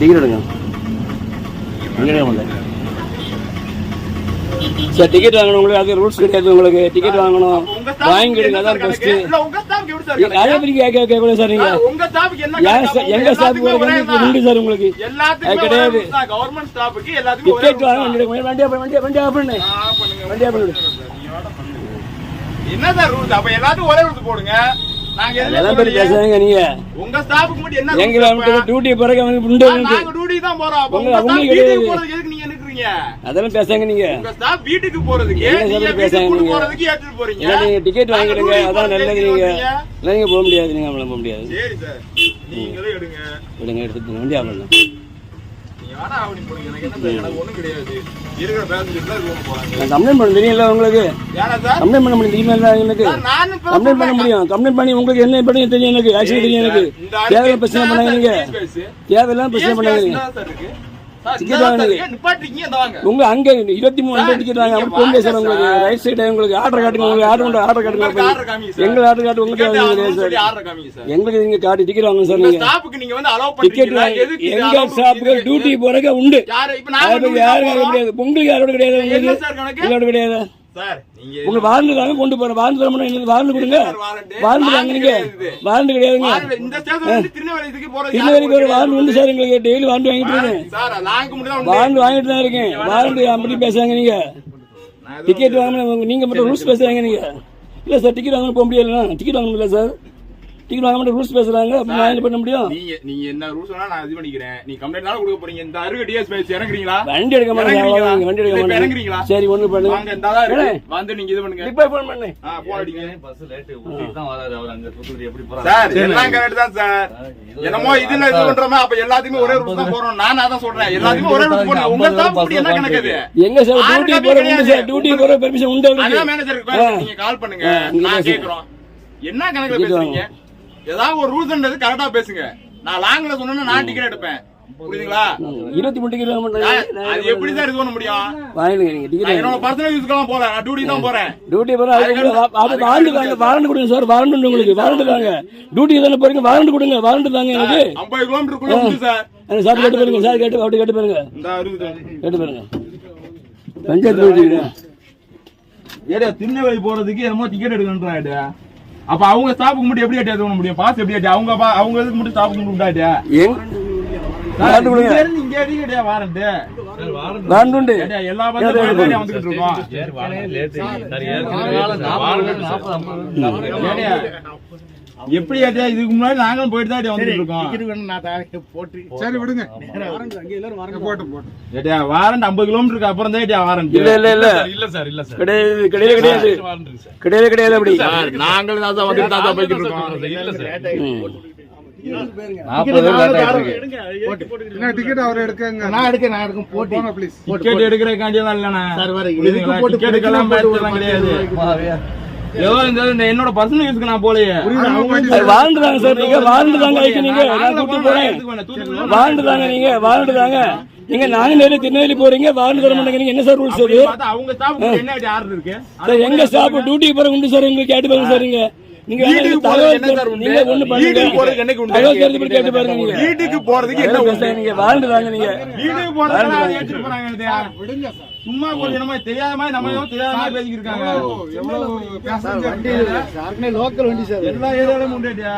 Ticket எடுங்க. Ticket முடியல sir ticket வாங்கணும் உங்களுக்கு அது ரூல்ஸ் கிடையாது உங்களுக்கு. டிக்கெட் வாங்கணும். வாங்கிடுங்க என்ன அதான் பெஸ்ட்? அதே மாதிரி கேட்க கேட்கல சார் நீங்க. எங்க ஸ்டாஃப். உண்டு சார் உங்களுக்கு? எல்லாத்துக்குமே அது ஒரே கிடையாது. எல்லாத்துக்குமே டிக்கெட் வாங்க. வண்டி எடுக்க வண்டியா வண்டியா வண்டியா ஆஃப் பண்ணு. வண்டியா பண்ணு. என்ன சார் ரூல்ஸ் அப்ப எல்லாத்துக்கும் ஒரே ரூல்ஸ் போடுங்க. பேர் சொல்லலையே. பேசுறாங்க நீங்க. உங்க ஸ்டாஃப்க்கு மட்டும் என்ன எங்க? டியூட்டி பிறகு உண்டு நாங்க டியூட்டி தான் போறோம். அப்ப உங்க- உங்களுக்கு வீட்டுக்கு. போறதுக்கு எதுக்கு நீங்க நிக்கிறீங்க? அதெல்லாம் பேசாங்க நீங்க. உங்க ஸ்டாஃப் வீட்டுக்கு போறதுக்கு நீங்க பேசாங்க நீங்க? போறதுக்கு ஏத்துட்டு போறீங்க. இல்ல நீங்க டிக்கெட் வாங்கிடுங்க. அதான் நல்லது நீங்க. இல்ல நீங்க போக முடியாது. நீங்க நம்மள போக முடியாது. சரி சார். நீங்களே எடுங்க. விடுங்க எடுத்துட்டு வண்டி ஆஃப் கம்ப்ளைண்ட் பண்ண தெரியல உங்களுக்கு? கம்ப்ளைண்ட் பண்ண முடியும் தெரியுமா எனக்கு. கம்ப்ளைண்ட் பண்ண முடியும். கம்ப்ளைண்ட் பண்ணி உங்களுக்கு என்ன பண்ணி தெரியும் எனக்கு? ஆக்சுவலி தெரியும் எனக்கு. இந்த தேவையில்ல அடிக்க- பிரச்சனை பண்ணாங்க நீங்க. தேவையில்லாம் பிரச்சனை பண்ணாங்க உங்க அங்க இருபத்தி மூணு டிக்கெட் வாங்க அப்படி சார் வாங்க உங்களுக்கு சார். ரைட் சைடு உங்களுக்கு ஆர்டர் காட்டுங்க. உங்களுக்கு ஆர்டர் ஆர்டர் காட்டுங்க. எங்க ஆர்டர் காட்டு உங்களுக்கு. எங்களுக்கு நீங்க காட்டி டிக்கெட் சார் நீங்க டிக்கெட் எங்க பண்றீங்க? டியூட்டி போறக்க உண்டு. யாருக்கு. கிடையாது. உங்களுக்கு யாரோட கிடையாது உங்களுக்கு? யாரோட கிடையாது? உங்க வாரண்டு தாங்க கொண்டு போறேன் வாரண்டு தர முடியும் வாரண்டு கொடுங்க? வாரண்டு இது. வாரண்டு கிடையாதுங்க. திருநெல்வேலி போய் வாரண்டு உண்டு சார் எங்களுக்கு டெய்லி வாரண்டு வாங்கிட்டு இருக்கேன். வாரண்டு வாங்கிட்டு தான் இருக்கேன். வாரண்டு அப்படி பேசுறாங்க நீங்க. டிக்கெட் வாங்கணும் நீங்க மட்டும் ரூல்ஸ் பேசுறாங்க நீங்க. இல்ல சார் டிக்கெட் வாங்கணும் போக முடியல டிக்கெட் வாங்க முடியல சார். டிக்கெட் வாங்க மட்டும் ரூல்ஸ் பேசுறாங்க அப்ப நான் என்ன பண்ண முடியும். நீங்க நீங்க என்ன ரூல்ஸ் வேணா நான் இது பண்ணிக்கிறேன். நீ கம்ப்ளைண்ட் கொடுக்க போறீங்க. இந்த அருகு டிஎஸ் பேசி இறங்குறீங்களா? வண்டி எடுக்க மாட்டேங்க வண்டி எடுக்க மாட்டேங்க இறங்குறீங்களா? சரி ஒண்ணு பண்ணுங்க வாங்க இந்த தான் இருக்கு. வந்து நீங்க இது பண்ணுங்க. இப்ப போன் பண்ணு. ஆ போன் அடிங்க. பஸ் லேட் ஊட்டிக்கு தான் வராது அவர். அங்க தூத்துக்குடி எப்படி போறாரு? சார் எல்லாம் கரெக்ட் தான் சார். என்னமோ இதுல இது பண்றோமா? அப்ப எல்லாத்துக்குமே ஒரே ரூல்ஸ் தான் போறோம் நான் அதான் சொல்றேன். எல்லாத்துக்குமே ஒரே ரூல்ஸ் போறோம் உங்க ஸ்டாஃப் இப்படி என்ன கணக்கு அது? எங்க சார் டியூட்டி காப்பி போற உண்டு கிடையாது. சார். டியூட்டி போற பெர்மிஷன் உண்டு அதான் அவருக்கு மேனேஜருக்கு நீங்க கால் பண்ணுங்க. நான். கேக்குறோம் என்ன கணக்குல பேசுறீங்க? ஏதாவது ஒரு ரூல்ஸ்ன்றது கரெக்டா பேசுங்க. நான் லாங்ல சொன்னா நான் டிக்கெட் எடுப்பேன். புரியுதுங்களா? இருபத்தி மூணு மாட்டாங்க அது எப்படி சார் இது பண்ண முடியும்? என்னோட பர்சனல் யூஸ்க்கெல்லாம் போறேன் நான் டியூட்டி தான் போறேன். டியூட்டி போற அது வாரண்டு தாங்க வாரண்டு கொடுங்க சார் வாரண்டு உண்டு உங்களுக்கு வாரண்டு தாங்க. டியூட்டி தானே போறீங்க வாரண்டு கொடுங்க வாரண்டு தாங்க எனக்கு. ஐம்பது கிலோமீட்டருக்குள்ள சார். அந்த சார் கேட்டு பாருங்க சார் கேட்டு அப்படி கேட்டு பாருங்க. கேட்டு பாருங்க. பஞ்சாயத்து ஏடா திருநெல்வேலி போறதுக்கு என்னமோ டிக்கெட் எடுக்கணுன்றாடா அப்ப அவங்க ஸ்டாஃபுக்கு மட்டும் எப்படி ஏற்றி பண்ண முடியும். பாஸ் எப்படி ஏற்றி அவங்க பா- அவங்க இதுக்கு மட்டும் ஸ்டாஃபுக்கு மட்டும் விட்டாட்டியா இங்க அடிக்கடியா வாரண்ட் எல்லா எப்படி ஏட்டியா இதுக்கு முன்னாடி நாங்களும் போயிட்டு தான் வந்துட்டு இருக்கோம்? சரி விடுங்க. ஏட்டியா வாரண்ட் ஐம்பது கிலோமீட்டருக்கு அப்புறம் தான் ஏட்டியா வாரண்ட்? இல்ல இல்ல இல்ல. இல்ல சார் இல்ல சார். கிடையாது கிடையாது கிடையாது. கிடையாது கிடையாது அப்படி. நாங்களும் தான் சார் வந்துட்டு தான் சார் போய்கிட்டு இருக்கோம். இல்ல சார். ம். நாற்பது லேட் ஆயிருக்கு என்ன டிக்கெட் அவர் எடுக்கங்க? நான் எடுக்க நான் எடுக்க போட்டி. டிக்கெட் எடுக்கிறதுக்காண்டி எல்லாம் இல்லண்ணா. சார், வர இதுக்கு புரியுதுங்களா? போட்டு கிடையாது. இந்த இந்த என்னோட பர்சனல் யூஸ்க்கு நான் போலையே அது வாழ்ந்து தாங்க சார் நீங்க வாழ்ந்து தாங்க ஐக்கு நீங்க நான் கூட்டி போறேன். வாழ்ந்து தாங்க நீங்க வாழ்ந்து தாங்க நீங்க நாங்க நேரே திருநெல்வேலி போறீங்க வாழ்ந்து தர மாட்டேங்க என்ன சார் ரூல்ஸ் அது அவங்க என்ன இருக்கு? சார் எங்க ஸ்டாப் டியூட்டி போற உண்டு சார் கேட்டு பாருங்க சார் நீங்க. வீட்டுக்கு தகவல் என்ன சார் உண்டு? வீட்டுக்கு போறதுக்கு என்னைக்கு உண்டு? கேட்டு பாருங்க நீங்க வீட்டுக்கு போறதுக்கு என்ன உண்டு? பேசுறீங்க நீங்க வாழ்ந்து தாங்க நீங்க வீட்டுக்கு போறதுக்கு அதை ஏற்றிட்டு போறாங்க இல்லையா? சும்மா கொஞ்சம் என்னமோ தெரியாத மாதிரி நம்ம ஏதோ தெரியாத மாதிரி பேசிக்கிட்டு இருக்காங்க எவ்வளவு சாருக்குனே லோக்கல் வண்டி சார் எல்லா ஏரியாவிலும் உண்டேட்டியா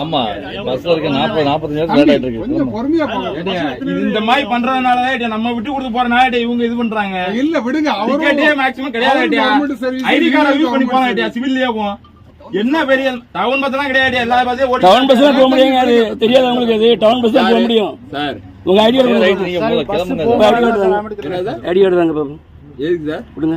ஆமா பஸ்ல இருக்க நாற்பது நாற்பத்தஞ்சு லேட் ஆயிட்டு இருக்கு கொஞ்சம் பொறுமையா போங்க. ஏட்டியா, இது இந்த மாதிரி பண்றதுனால ஏட்டியா, நம்ம விட்டு கொடுத்து போறனால இவங்க இது பண்றாங்க. இல்ல விடுங்க அவரும் மேக்ஸிமம் கிடையாது ஐடி கார்டை யூஸ் பண்ணி சிவில்லயே போவோம். என்ன பெரிய டவுன் பஸ் எல்லாம் கிடையாது எல்லா பஸ்ஸையும் ஓட்டி டவுன் பஸ் போக முடியுங்க அது தெரியாது உங்களுக்கு அது. டவுன் பஸ் தான் போக முடியும். சார். உங்க ஐடி கார்டு ஐடி கார்டு தாங்க பாப்போம் எதுக்கு சார்? கொடுங்க.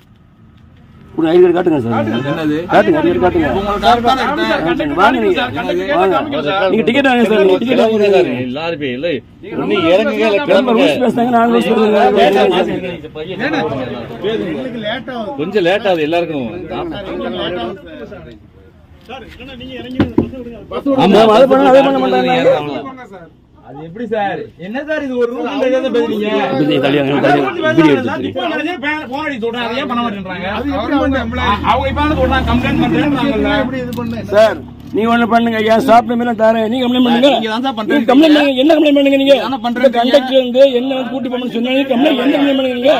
உங்க ஐடி கார்டு காட்டுங்க சார். என்னது? காட்டுங்க ஐடி கார்டு காட்டுங்க. வாங்க நீங்க. வாங்க நீங்க டிக்கெட் வாங்க. சார் நீங்க டிக்கெட் வாங்க சார். எல்லாரும் போய் இல்லை நீ இறங்குங்க இல்ல ரொம்ப கிளம்புங்க. ரூல்ஸ் பேசுறாங்க நான் ரூல்ஸ் பேசுறேன். எங்களுக்கு லேட் ஆகுது. கொஞ்சம் லேட் ஆகுது எல்லாருக்கும். ஆமா. அது பண்ண அதை பண்ண மாட்டாங்க. அது எப்படி சார்? என்ன சார் இது? ஒரு ரூல் ஏதாவது பேசுறீங்க? போன் அடிச்சு சொல்றாங்க அதை ஏன் பண்ண மாட்டேன்றாங்க. அவங்க இப்ப வந்து சொல்றாங்க கம்ப்ளைண்ட் பண்றேன்றாங்கல்ல. எப்படி இது பண்ண? சார் நீங்க ஒண்ணு பண்ணுங்க ஏன் ஸ்டாப் நம்பர் தரேன். நீங்க கம்ப்ளைண்ட் பண்ணுங்க. நீங்க கம்ப்ளைண்ட் பண்ணுங்க. என்ன கம்ப்ளைண்ட் பண்ணுங்க நீங்க. கண்டக்டர் இருந்து என்ன வந்து கூட்டி போகணும்னு சொன்னாங்க கம்ப்ளைண்ட் என்ன கம்ப்ளைண்ட் பண்ணுங்க நீங்க?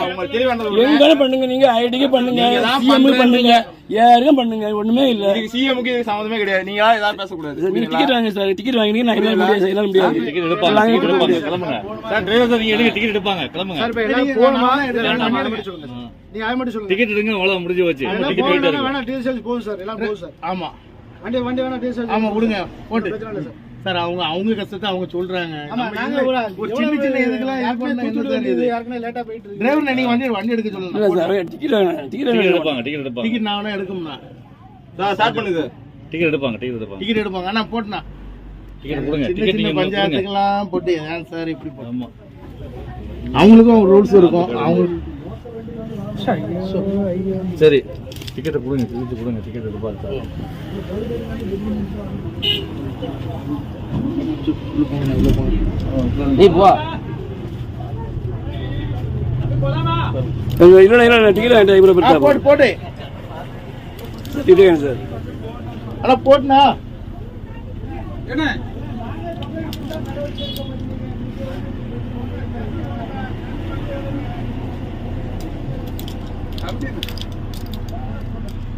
எங்க பண்ணுங்க நீங்க. ஐடிக்கு பண்ணுங்க. சிஎம் பண்ணுங்க. யாருக்கும் பண்ணுங்க. ஒண்ணுமே இல்ல. சிஎம்க்கு இதுக்கு சம்மந்தமே கிடையாது. நீங்க ஏதாவது பேசக்கூடாது. நீங்க டிக்கெட் வாங்க சார். டிக்கெட் வாங்கினீங்க நான் என்னால முடியாது. என்னால முடியாது. டிக்கெட் எடுப்பாங்க. முடியாது. கிளம்புங்க சார் டிரைவர் சார் நீங்க எடுங்க. டிக்கெட் எடுப்பாங்க. கிளம்புங்க. சார் மட்டும் சொல்லுங்க நீங்க அதை மட்டும் சொல்லுங்க. டிக்கெட் எடுங்க. அவ்வளவு முடிஞ்சு போச்சு. எல்லாம் டிக்கெட் போயிட்டு வேணா டீசல் போகும் சார். எல்லாம் போகும் சார். ஆமா. வண்டி வண்டி வேணா டீசல் ஆமா கொடுங்க போட்டு. சார். அவங்க அவங்க கஷ்டத்தை அவங்க சொல்றாங்க. சின்ன சின்ன இதுக்கெல்லாம் லேட்டா போயிட்டு டிரைவர் நீங்க வண்டி வண்டி எடுக்க சொல்லுங்க சார் டிக்கெட் எடுப்பாங்க டிக்கெட் எடுப்பாங்க. டிக்கெட் நான் வேணா எடுக்கும்னா சார் ஸ்டார்ட் பண்ணுது டிக்கெட் எடுப்பாங்க டிக்கெட் எடுப்பாங்க. டிக்கெட் எடுப்பாங்க. ஆனா போட்டுனா டிக்கெட் கொடுங்க சின்ன டிக்கெட் சின்ன நீங்க பஞ்சாயத்துக்கெல்லாம் போட்டு ஏன் சார் இப்படி ஆமா. அவங்களுக்கும் ரூல்ஸ் இருக்கும். அவங்க சரி. டிக்கெட்டை கொடுங்க திருச்சி கொடுங்க டிக்கெட் எடுப்பாரு சார் நீ போ இல்ல இல்ல டிக்கெட் போட்டு டிக்கெட் சார். என்ன டிக்கெட் எடுப்பாரு சார் நீங்க போங்க கண்டிப்பா சொல்லுங்கம்மா